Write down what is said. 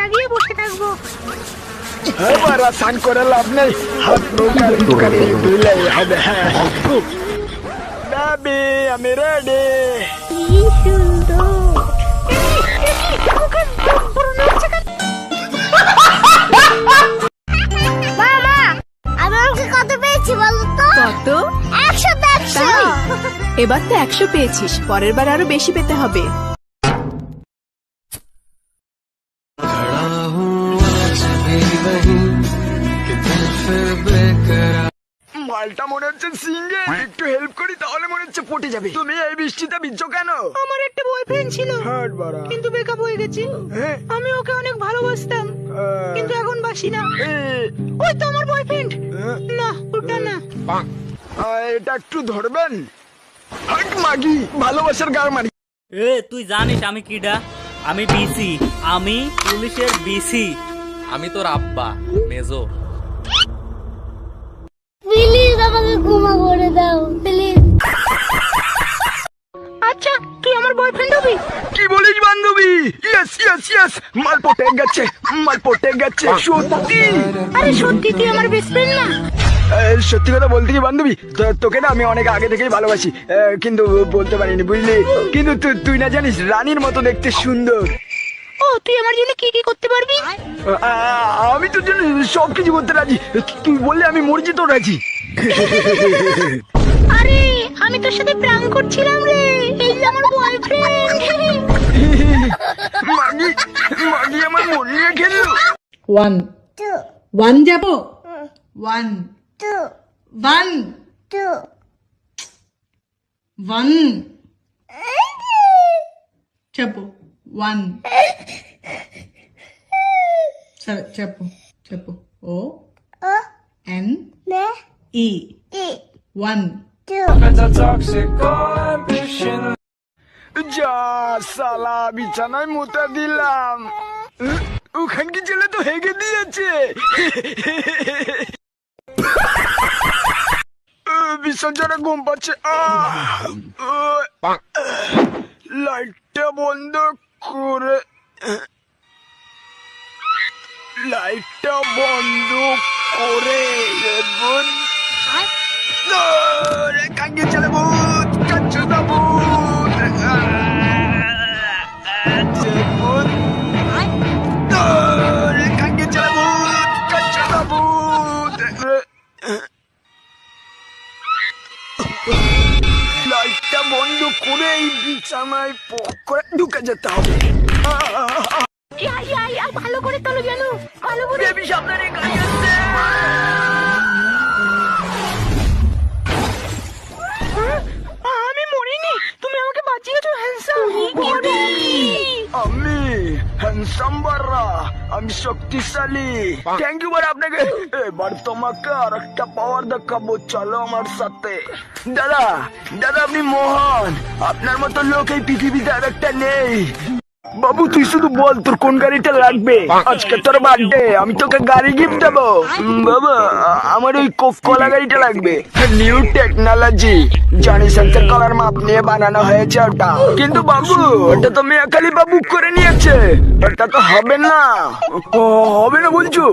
লাগিয়ে বসে থাকব। স্নান করে লাভ নেই। হাত হবে হ্যাঁ। বেবি আমি রেডি কি সুন্দর। মামা আমি আমাকে কত পেয়েছি বলো তো? কত? একশো একশো। এবার তো একশো পেয়েছিস পরের বার আরও বেশি পেতে হবে। মালটা মনে হচ্ছে সিঙ্গে। একটু হেল্প করি তাহলে মনে হচ্ছে পটে যাবে। তুমি এই বৃষ্টিতে ভিজছো কেন? আমার একটা বয়ফ্রেন্ড ছিল। কিন্তু ব্রেকআপ হয়ে গেছে। হ্যাঁ। আমি ওকে অনেক ভালোবাসতাম। কিন্তু এখন বাসি না। ওই তো আমার বয়ফ্রেন্ড হ্যাঁ, না ওটা না। এটা একটু ধরবেন? মাগি ভালোবাসার গার মারি। এ তুই জানিস আমি কিডা? আমি বিসি। আমি পুলিশের বিসি। আমি তোর আব্বা মেজো ক্ষমা করে দাও প্লিজ আচ্ছা তুই আমার বয়ফ্রেন্ড হবি? কি বলিস বান্ধবী? ইয়েস ইয়েস ইয়েস মাল পটে গেছে মাল পটে গেছে সত্যি। আরে সত্যি তুই আমার বেস্ট ফ্রেন্ড না? সত্যি কথা বলতে কি বান্ধবী? তো- তোকে না আমি অনেক আগে থেকেই ভালোবাসি। কিন্তু বলতে পারিনি বুঝলি? কিন্তু তুই না জানিস রানীর মতো দেখতে সুন্দর। ও তুই আমার জন্য কি কি করতে পারবি? আমি তোর জন্য সব কিছু করতে রাজি। তুই বললে আমি মরে যেতেও রাজি। আরে আমি তোর সাথে প্রাণ করছিলাম রে এই যে আমার বয়ফ্রেন্ড মাগি মাগি আমার মন নিয়ে খেললো ওয়ান টু ওয়ান যাব one two one two one చెప్పు వన్ సరే చెప్పు చెప్పు ఓ E. E. One. Two. It's toxic ambition. যা সালা বিছানায় মোতা দিলাম ওখানকে ছেলে তো হেগে দিয়েছে বিসর্জনে ঘুম পাচ্ছে লাইটটা বন্ধ করে লাইটটা বন্ধ করে ভূত লাইটটা বন্ধ করে এই বিছানায় ঢুকে যেতে হবে। ভালো করে তোলো জানো। ভালো করে হ্যান্ডসাম বাররা আমি শক্তিশালী। থ্যাংক ইউ বার আপনাকে। এবার তোমাকে আর একটা পাওয়ার দেখাবো চলো আমার সাথে। দাদা দাদা আপনি মোহন। আপনার মতো লোক এই পৃথিবীতে আর একটা নেই। বাবু, তুই শুধু বল, তোর কোন গাড়িটা লাগবে? আজকে তোর বার্থডে আমি তোকে গাড়ি গিফট দেবো। বাবা, আমার ওই কোফ কলা গাড়িটা লাগবে। নিউ টেকনোলজি জনি সেন্সর কলার মাপ নিয়ে বানানো হয়েছে ওটা। কিন্তু বাবু, ওটা তো মেয়াকালি বাবু করে নিয়েছে। ওটা তো হবে না। হবে না বলছো?